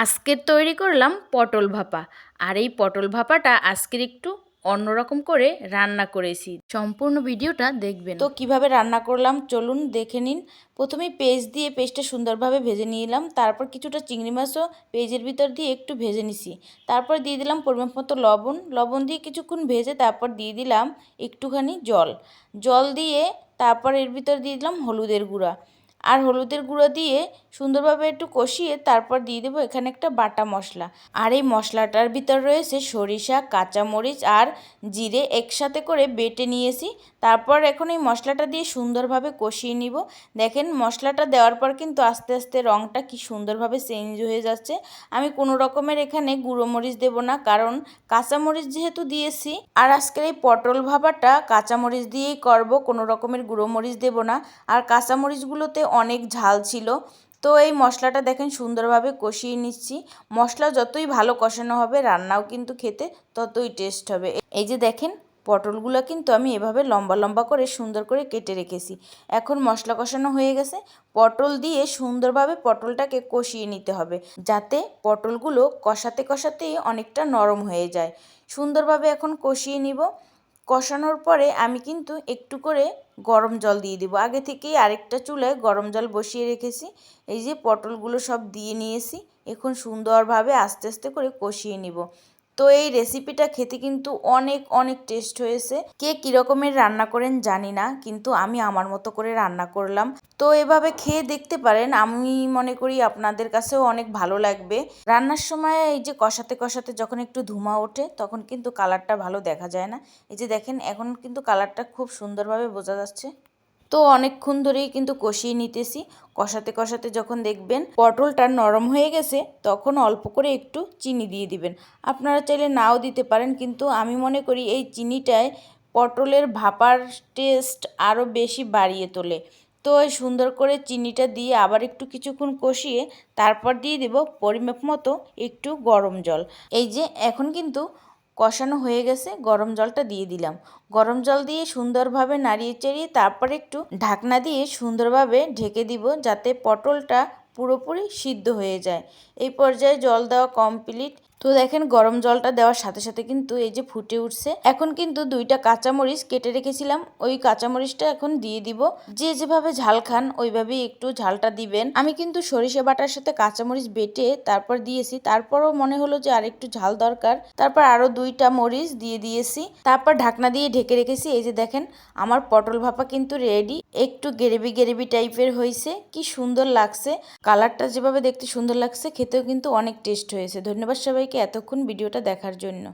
আজকের তৈরি করলাম পটল ভাপা। আর এই পটল ভাপাটা আজকের একটু অন্যরকম করে রান্না করেছি। সম্পূর্ণ ভিডিওটা দেখবেন। তো কীভাবে রান্না করলাম চলুন দেখে নিন। প্রথমে পেঁয়াজ দিয়ে পেস্টটা সুন্দরভাবে ভেজে নিলাম। তারপর কিছুটা চিংড়ি মাছও পেঁয়াজের ভিতর দিয়ে একটু ভেজে নিছি। তারপর দিয়ে দিলাম পরিমাণ মতো লবণ। লবণ দিয়ে কিছুক্ষণ ভেজে তারপর দিয়ে দিলাম একটুখানি জল। জল দিয়ে তারপর এর ভিতর দিয়ে দিলাম হলুদের গুঁড়া। আর হলুদের গুঁড়ো দিয়ে সুন্দরভাবে একটু কষিয়ে তারপর দিয়ে দেবো এখানে একটা বাটা মশলা। আর এই মশলাটার ভিতর রয়েছে সরিষা, কাঁচামরিচ আর জিরে একসাথে করে বেটে নিয়েছি। তারপর এখন এই মশলাটা দিয়ে সুন্দরভাবে কষিয়ে নিব। দেখেন মশলাটা দেওয়ার পর কিন্তু আস্তে আস্তে রঙটা কি সুন্দরভাবে চেঞ্জ হয়ে যাচ্ছে। আমি কোনো রকমের এখানে গুঁড়ো মরিচ দেবো না, কারণ কাঁচামরিচ যেহেতু দিয়েছি, আর আজকের এই পটল ভাবাটা কাঁচামরিচ দিয়েই করব, কোনো রকমের গুঁড়ো মরিচ দেবো না। আর কাঁচামরিচগুলোতে অনেক ঝাল ছিল। তো এই মশলাটা দেখেন সুন্দরভাবে কষিয়ে নিচ্ছি। মশলা যতই ভালো কষানো হবে, রান্নাও কিন্তু খেতে ততই টেস্ট হবে। এই যে দেখেন, পটলগুলো কিন্তু আমি এভাবে লম্বা লম্বা করে সুন্দর করে কেটে রেখেছি। এখন মশলা কষানো হয়ে গেছে। পটল দিয়ে সুন্দরভাবে পটলটাকে কষিয়ে নিতে হবে, যাতে পটলগুলো কষাতে কষাতেই অনেকটা নরম হয়ে যায়। সুন্দরভাবে এখন কষিয়ে নিব। কষানোর পরে আমি কিন্তু একটু করে গরম জল দিয়ে দেবো। আগে থেকেই আরেকটা চুলায় গরম জল বসিয়ে রেখেছি। এই যে পটলগুলো সব দিয়ে নিয়েছি, এখন সুন্দরভাবে আস্তে আস্তে করে কষিয়ে নিব। তো এই রেসিপিটা খেতে কিন্তু অনেক অনেক টেস্ট হয়েছে। কে কীরকমের রান্না করেন জানি না, কিন্তু আমি আমার মতো করে রান্না করলাম। তো এভাবে খেয়ে দেখতে পারেন, আমি মনে করি আপনাদের কাছেও অনেক ভালো লাগবে। রান্নার সময় এই যে কষাতে কষাতে যখন একটু ধুমা ওঠে, তখন কিন্তু কালারটা ভালো দেখা যায় না। এই যে দেখেন, এখন কিন্তু কালারটা খুব সুন্দরভাবে বোঝা যাচ্ছে। তো অনেকক্ষণ ধরেই কিন্তু কষিয়ে নিতেছি। কষাতে কষাতে যখন দেখবেন পটলটা নরম হয়ে গেছে, তখন অল্প করে একটু চিনি দিয়ে দিবেন। আপনারা চাইলে নাও দিতে পারেন, কিন্তু আমি মনে করি এই চিনিটায় পটলের ভাপার টেস্ট আরও বেশি বাড়িয়ে তোলে। তো সুন্দর করে চিনিটা দিয়ে আবার একটু কিছুক্ষণ কষিয়ে তারপর দিয়ে দেব পরিমাপ মতো একটু গরম জল। এই যে, এখন কিন্তু কষানো হয়ে গেছে, গরম জলটা দিয়ে দিলাম। গরম জল দিয়ে সুন্দরভাবে নাড়িয়ে চেড়িয়ে তারপর একটু ঢাকনা দিয়ে সুন্দরভাবে ঢেকে দিব যাতে পটলটা পুরোপুরি সিদ্ধ হয়ে যায়। এই পর্যায়ে জল দেওয়া কমপ্লিট তো দেখেন গরম জলটা দেওয়ার সাথে সাথে কিন্তু এই যে ফুটে উঠছে। এখন কিন্তু দুইটা কাঁচামরিচ কেটে রেখেছিলাম। ওই কাঁচামরিচটা এখন দিয়ে দিব। যে যেভাবে ঝাল খান, ওইভাবেই একটু ঝালটা দিবেন। আমি কিন্তু সরিষা বাটার সাথে কাঁচামরিচ বেটে তারপর দিয়েছি। তারপরও মনে হলো যে আর একটু ঝাল দরকার। তারপর আরও দুইটা মরিচ দিয়ে দিয়েছি। তারপর ঢাকনা দিয়ে ঢেকে রেখেছি। এই যে দেখেন, আমার পটল ভাপা কিন্তু রেডি। একটু গেরেবি গেরেবি টাইপের হয়েছে। কি সুন্দর লাগছে। কালারটা যেভাবে দেখতে সুন্দর লাগছে, খেতেও কিন্তু অনেক টেস্ট হয়েছে। ধন্যবাদ সবাইকে এতক্ষণ ভিডিওটা দেখার জন্য।